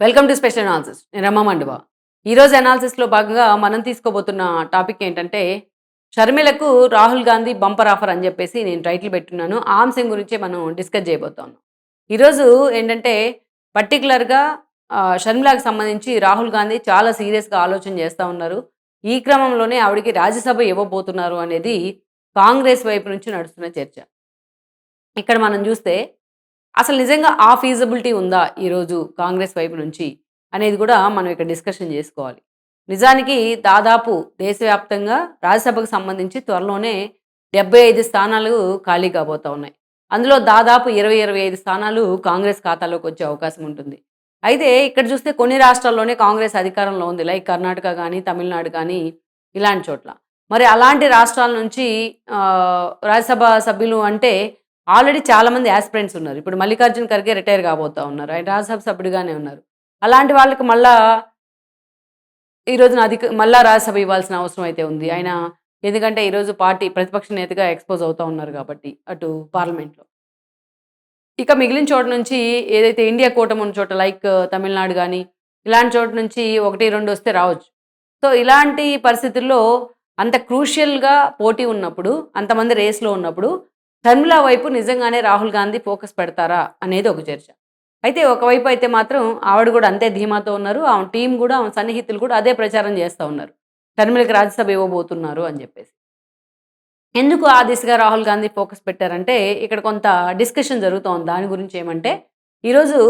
Welcome to special analysis నేను రమ్మ మండువా. ఈరోజు అనాలిసిస్లో భాగంగా మనం తీసుకోబోతున్న టాపిక్ ఏంటంటే షర్మిలకు రాహుల్ గాంధీ బంపర్ ఆఫర్ అని చెప్పేసి నేను టైటిల్ పెట్టున్నాను. ఆ అంశం గురించే మనం డిస్కస్ చేయబోతున్నాం. ఈరోజు ఏంటంటే పర్టికులర్గా షర్మిలాకి సంబంధించి రాహుల్ గాంధీ చాలా సీరియస్గా ఆలోచన చేస్తూ ఉన్నారు. ఈ క్రమంలోనే ఆవిడకి రాజ్యసభ ఇవ్వబోతున్నారు అనేది కాంగ్రెస్ వైపు నుంచి నడుస్తున్న చర్చ. ఇక్కడ మనం చూస్తే అసలు నిజంగా ఆ ఫీజబిలిటీ ఉందా ఈరోజు కాంగ్రెస్ వైపు నుంచి అనేది కూడా మనం ఇక్కడ డిస్కషన్ చేసుకోవాలి. నిజానికి దాదాపు దేశవ్యాప్తంగా రాజ్యసభకు సంబంధించి త్వరలోనే డెబ్బై ఐదు స్థానాలు ఖాళీ కాబోతా ఉన్నాయి. అందులో దాదాపు ఇరవై ఇరవై ఐదు స్థానాలు కాంగ్రెస్ ఖాతాలోకి వచ్చే అవకాశం ఉంటుంది. అయితే ఇక్కడ చూస్తే కొన్ని రాష్ట్రాల్లోనే కాంగ్రెస్ అధికారంలో ఉంది. లైక్ కర్ణాటక కానీ తమిళనాడు కానీ ఇలాంటి చోట్ల. మరి అలాంటి రాష్ట్రాల నుంచి రాజ్యసభ సభ్యులు అంటే ఆల్రెడీ చాలామంది యాస్పిరెంట్స్ ఉన్నారు. ఇప్పుడు మల్లికార్జున్ ఖర్గే రిటైర్ కాబోతా ఉన్నారు. ఆయన రాజ్యసభ సభ్యుడిగానే ఉన్నారు. అలాంటి వాళ్ళకి మళ్ళా ఈ రోజున అధిక మళ్ళా రాజ్యసభ ఇవ్వాల్సిన అవసరం అయితే ఉంది. ఆయన ఎందుకంటే ఈరోజు పార్టీ ప్రతిపక్ష నేతగా ఎక్స్పోజ్ అవుతా ఉన్నారు కాబట్టి అటు పార్లమెంట్లో. ఇక మిగిలిన చోట నుంచి ఏదైతే ఇండియా కూటమి ఉన్న చోట లైక్ uh, తమిళనాడు కానీ ఇలాంటి చోట నుంచి ఒకటి రెండు వస్తే రావచ్చు. సో ఇలాంటి పరిస్థితుల్లో అంత క్రూషియల్గా పోటీ ఉన్నప్పుడు అంతమంది రేస్లో ఉన్నప్పుడు షర్మిల వైపు నిజంగానే రాహుల్ గాంధీ ఫోకస్ పెడతారా అనేది ఒక చర్చ. అయితే ఒకవైపు అయితే మాత్రం ఆవిడ కూడా అంతే ధీమాతో ఉన్నారు. ఆమె టీం కూడా ఆమె సన్నిహితులు కూడా అదే ప్రచారం చేస్తూ ఉన్నారు. షర్మిలకి రాజ్యసభ ఇవ్వబోతున్నారు అని చెప్పేసి. ఎందుకు ఆ దిశగా రాహుల్ గాంధీ ఫోకస్ పెట్టారంటే ఇక్కడ కొంత డిస్కషన్ జరుగుతోంది దాని గురించి ఏమంటే ఈరోజు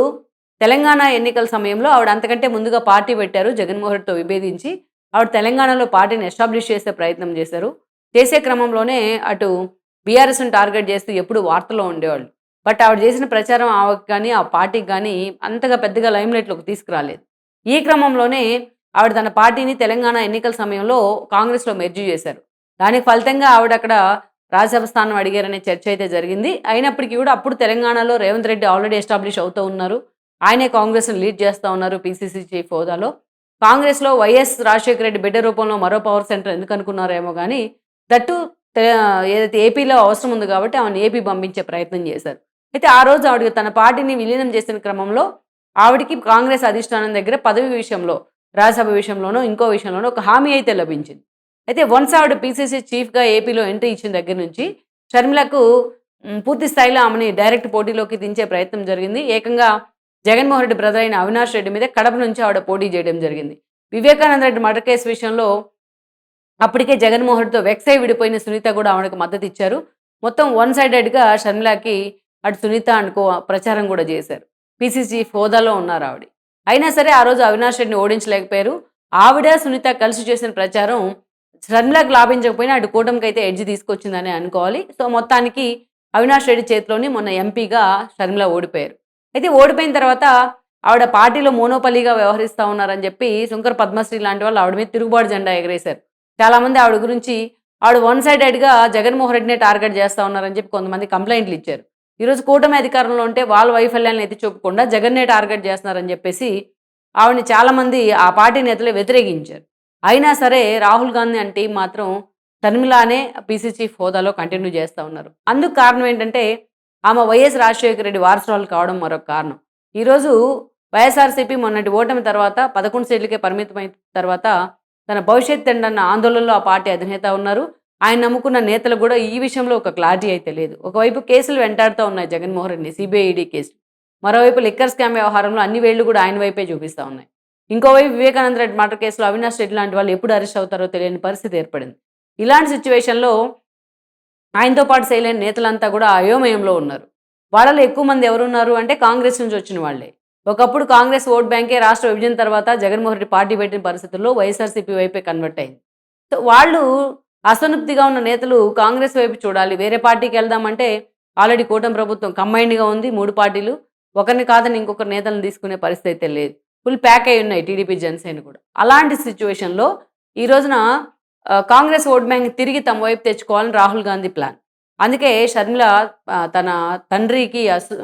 తెలంగాణ ఎన్నికల సమయంలో ఆవిడ అంతకంటే ముందుగా పార్టీ పెట్టారు జగన్మోహన్తో విభేదించి. ఆవిడ తెలంగాణలో పార్టీని ఎస్టాబ్లిష్ చేసే ప్రయత్నం చేశారు. చేసే క్రమంలోనే అటు బీఆర్ఎస్ను టార్గెట్ చేస్తూ ఎప్పుడు వార్తలో ఉండేవాళ్ళు. బట్ ఆవిడ చేసిన ప్రచారం ఆవిడకి కానీ ఆ పార్టీకి కానీ అంతగా పెద్దగా లైమ్లైట్లోకి తీసుకురాలేదు. ఈ క్రమంలోనే ఆవిడ తన పార్టీని తెలంగాణ ఎన్నికల సమయంలో కాంగ్రెస్లో మెర్జీ చేశారు. దానికి ఫలితంగా ఆవిడ అక్కడ రాజ్యసభ స్థానం అడిగారనే చర్చ అయితే జరిగింది. అయినప్పటికీ కూడా అప్పుడు తెలంగాణలో రేవంత్ రెడ్డి ఆల్రెడీ ఎస్టాబ్లిష్ అవుతూ ఉన్నారు. ఆయనే కాంగ్రెస్ను లీడ్ చేస్తూ ఉన్నారు పీసీసీ చీఫ్ హోదాలో. కాంగ్రెస్లో వైఎస్ రాజశేఖర రెడ్డి బిడ్డ రూపంలో మరో పవర్ సెంటర్ ఎందుకు అనుకున్నారేమో కానీ దట్టు ఏదైతే ఏపీలో అవసరం ఉంది కాబట్టి ఆమెను ఏపీ పంపించే ప్రయత్నం చేశారు. అయితే ఆ రోజు ఆవిడకి తన పార్టీని విలీనం చేసిన క్రమంలో ఆవిడకి కాంగ్రెస్ అధిష్టానం దగ్గర పదవి విషయంలో రాజ్యసభ విషయంలోనో ఇంకో విషయంలోనో ఒక హామీ అయితే లభించింది. అయితే వన్స్ ఆవిడ పీసీసీ చీఫ్గా ఏపీలో ఎంట్రీ ఇచ్చిన దగ్గర నుంచి షర్మిలకు పూర్తి స్థాయిలో ఆమెని డైరెక్ట్ పోటీలోకి దించే ప్రయత్నం జరిగింది. ఏకంగా జగన్మోహన్ రెడ్డి బ్రదర్ అయిన అవినాష్ రెడ్డి మీద కడప నుంచి ఆవిడ పోటీ చేయడం జరిగింది. వివేకానంద రెడ్డి మర్డర్ కేసు విషయంలో అప్పటికే జగన్మోహన్తో వెక్సై విడిపోయిన సునీత కూడా ఆవిడకు మద్దతు ఇచ్చారు. మొత్తం వన్ సైడెడ్గా షర్మిలాకి అటు సునీత అనుకో ప్రచారం కూడా చేశారు. పీసీసీ హోదాలో ఉన్నారు ఆవిడ. అయినా సరే ఆ రోజు అవినాష్ రెడ్డిని ఓడించలేకపోయారు. ఆవిడ సునీత కలిసి చేసిన ప్రచారం షర్మిలాకి లాభించకపోయినా అటు కూటమికి అయితే ఎడ్జ్ తీసుకొచ్చిందని అనుకోవాలి. సో మొత్తానికి అవినాష్ రెడ్డి చేతిలోని మొన్న ఎంపీగా షర్మిల ఓడిపోయారు. అయితే ఓడిపోయిన తర్వాత ఆవిడ పార్టీలో మోనోపల్లిగా వ్యవహరిస్తూ ఉన్నారని చెప్పి శంకర్ పద్మశ్రీ లాంటి వాళ్ళు ఆవిడ మీద తిరుగుబాటు జెండా ఎగరేశారు. చాలామంది ఆవిడ గురించి ఆవిడ వన్ సైడెడ్గా జగన్మోహన్ రెడ్డినే టార్గెట్ చేస్తూ ఉన్నారని చెప్పి కొంతమంది కంప్లైంట్లు ఇచ్చారు. ఈరోజు కూటమి అధికారంలో ఉంటే వాళ్ళ వైఫల్యాన్ని ఎత్తి చూపకుండా జగన్నే టార్గెట్ చేస్తున్నారని చెప్పేసి ఆవిడని చాలామంది ఆ పార్టీ నేతలే వ్యతిరేకించారు. అయినా సరే రాహుల్ గాంధీ అంటే మాత్రం తన్మిలానే పీసీ చీఫ్ హోదాలో కంటిన్యూ చేస్తూ ఉన్నారు. అందుకు కారణం ఏంటంటే ఆమె వైఎస్ రాజశేఖర రెడ్డి వారసురాలు కావడం మరొక కారణం. ఈరోజు వైఎస్ఆర్సీపీ మొన్నటి ఓటమి తర్వాత పదకొండు సీట్లకే పరిమితమైన తర్వాత తన భవిష్యత్ ఎండన్న ఆందోళనలో ఆ పార్టీ అధినేత ఉన్నారు. ఆయన నమ్ముకున్న నేతలు కూడా ఈ విషయంలో ఒక క్లారిటీ అయితే లేదు. ఒకవైపు కేసులు వెంటాడుతూ ఉన్నాయి జగన్మోహన్ రెడ్డి సిబిఐడి కేసులు మరోవైపు లిక్కర్ స్కామ్ వ్యవహారంలో అన్ని వేళ్ళు కూడా ఆయన వైపే చూపిస్తూ ఉన్నాయి. ఇంకోవైపు వివేకానంద రెడ్డి మర్డర్ కేసులో అవినాష్ రెడ్డి లాంటి వాళ్ళు ఎప్పుడు అరెస్ట్ అవుతారో తెలియని పరిస్థితి ఏర్పడింది. ఇలాంటి సిచ్యువేషన్లో ఆయనతో పాటు చేయలేని నేతలంతా కూడా అయోమయంలో ఉన్నారు. వాళ్ళలో ఎక్కువ మంది ఎవరున్నారు అంటే కాంగ్రెస్ నుంచి వచ్చిన వాళ్ళే. ఒకప్పుడు కాంగ్రెస్ ఓట్ బ్యాంకే రాష్ట్ర విభజన తర్వాత జగన్మోహన్ రెడ్డి పార్టీ పెట్టిన పరిస్థితుల్లో వైఎస్ఆర్సీపీ వైపే కన్వర్ట్ అయింది. సో వాళ్ళు అసంతృప్తిగా ఉన్న నేతలు కాంగ్రెస్ వైపు చూడాలి. వేరే పార్టీకి వెళ్దామంటే ఆల్రెడీ కూటమి ప్రభుత్వం కంబైన్డ్గా ఉంది మూడు పార్టీలు. ఒకరిని కాదని ఇంకొకరు నేతలను తీసుకునే పరిస్థితి అయితే లేదు. ఫుల్ ప్యాక్ అయి ఉన్నాయి టీడీపీ జనసేన కూడా. అలాంటి సిచ్యువేషన్లో ఈ రోజున కాంగ్రెస్ ఓట్ బ్యాంక్ తిరిగి తమ వైపు తెచ్చుకోవాలని రాహుల్ గాంధీ ప్లాన్. అందుకే షర్మిల తన తండ్రికి అసు-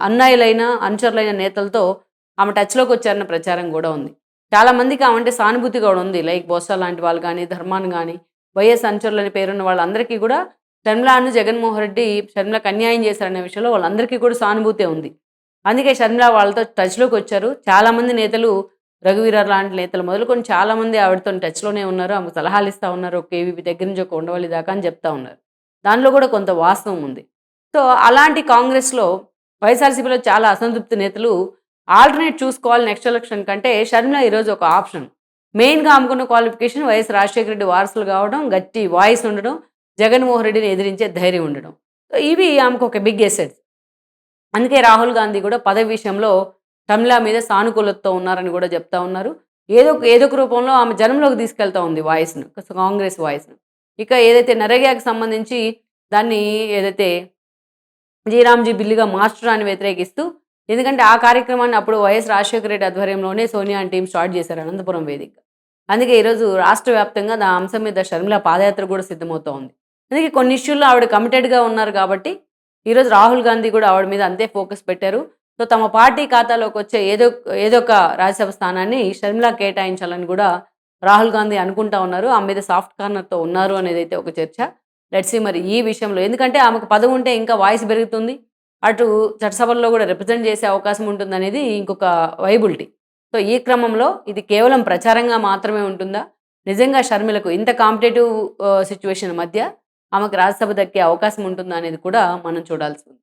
అన్నాయులైన అనుస అనుచరులైన నేతలతో ఆమె టచ్లోకి వచ్చారన్న ప్రచారం కూడా ఉంది. చాలామందికి ఆమె అంటే సానుభూతి కూడా ఉంది. లైక్ బోసా లాంటి వాళ్ళు కానీ ధర్మాన్ కానీ వైఎస్ అనుచరులని పేరున్న వాళ్ళందరికీ కూడా షర్మిలాను జగన్మోహన్ రెడ్డి షర్మిలకు అన్యాయం చేశారనే విషయంలో వాళ్ళందరికీ కూడా సానుభూతే ఉంది. అందుకే షర్మిల వాళ్ళతో టచ్లోకి వచ్చారు. చాలామంది నేతలు రఘువీరర్ లాంటి నేతలు మొదలుకొని చాలామంది ఆవిడతో టచ్లోనే ఉన్నారు. ఆమెకు సలహాలు ఇస్తూ ఉన్నారు. ఒక కేవీపీ దగ్గర నుంచి ఒక ఉండవల్లి దాకా అని చెప్తా ఉన్నారు. దానిలో కూడా కొంత వాస్తవం ఉంది. సో అలాంటి కాంగ్రెస్లో వైఎస్ఆర్సీపీలో చాలా అసంతృప్తి నేతలు ఆల్టర్నేట్ చూసుకోవాలి నెక్స్ట్ ఎలక్షన్ కంటే షర్మిల ఈరోజు ఒక ఆప్షన్. మెయిన్గా అమ్ముకున్న క్వాలిఫికేషన్ వైఎస్ రాజశేఖర రెడ్డి వారసులు కావడం గట్టి వాయిస్ ఉండడం జగన్మోహన్ రెడ్డిని ఎదిరించే ధైర్యం ఉండడం. సో ఇవి ఆమెకు ఒక బిగ్ ఎసెట్స్ అందుకే రాహుల్ గాంధీ కూడా పదవి విషయంలో షర్మిల మీద సానుకూలతతో ఉన్నారని కూడా చెప్తా ఉన్నారు. ఏదో ఏదో ఒక రూపంలో ఆమె జనంలోకి తీసుకెళ్తా ఉంది వాయిస్ను కాంగ్రెస్ వాయిస్ను. ఇక ఏదైతే నరేగాకి సంబంధించి దాన్ని ఏదైతే జీరామ్జీ బిల్లుగా మార్చడాన్ని వ్యతిరేకిస్తూ ఎందుకంటే ఆ కార్యక్రమాన్ని అప్పుడు వైఎస్ రాజశేఖర రెడ్డి ఆధ్వర్యంలోనే సోనియా టీం స్టార్ట్ చేశారు అనంతపురం వేదిక. అందుకే ఈరోజు రాష్ట్ర వ్యాప్తంగా ఆ అంశం మీద షర్మిల పాదయాత్ర కూడా సిద్ధమవుతోంది. ఉంది అందుకే కొన్ని ఇష్యూల్లో ఆవిడ కమిటెడ్గా ఉన్నారు కాబట్టి ఈరోజు రాహుల్ గాంధీ కూడా ఆవిడ మీద అంతే ఫోకస్ పెట్టారు. సో తమ పార్టీ ఖాతాలోకి వచ్చే ఏదో ఏదో ఒక రాజ్యసభ స్థానాన్ని షర్మిల కేటాయించాలని కూడా రాహుల్ గాంధీ అనుకుంటా ఉన్నారు ఆమె మీద సాఫ్ట్ కార్నర్తో ఉన్నారు అనేది అయితే ఒక చర్చ. లెట్సీ మరి ఈ విషయంలో. ఎందుకంటే ఆమెకు పదవి ఉంటే ఇంకా వాయిస్ పెరుగుతుంది. అటు చట్టసభల్లో కూడా రిప్రజెంట్ చేసే అవకాశం ఉంటుంది అనేది ఇంకొక వైబిలిటీ సో ఈ క్రమంలో ఇది కేవలం ప్రచారంగా మాత్రమే ఉంటుందా? నిజంగా షర్మిలకు ఇంత కాంపిటేటివ్ సిచ్యువేషన్ మధ్య ఆమెకు రాజ్యసభ దక్కే అవకాశం ఉంటుందా అనేది కూడా మనం చూడాల్సి ఉంది.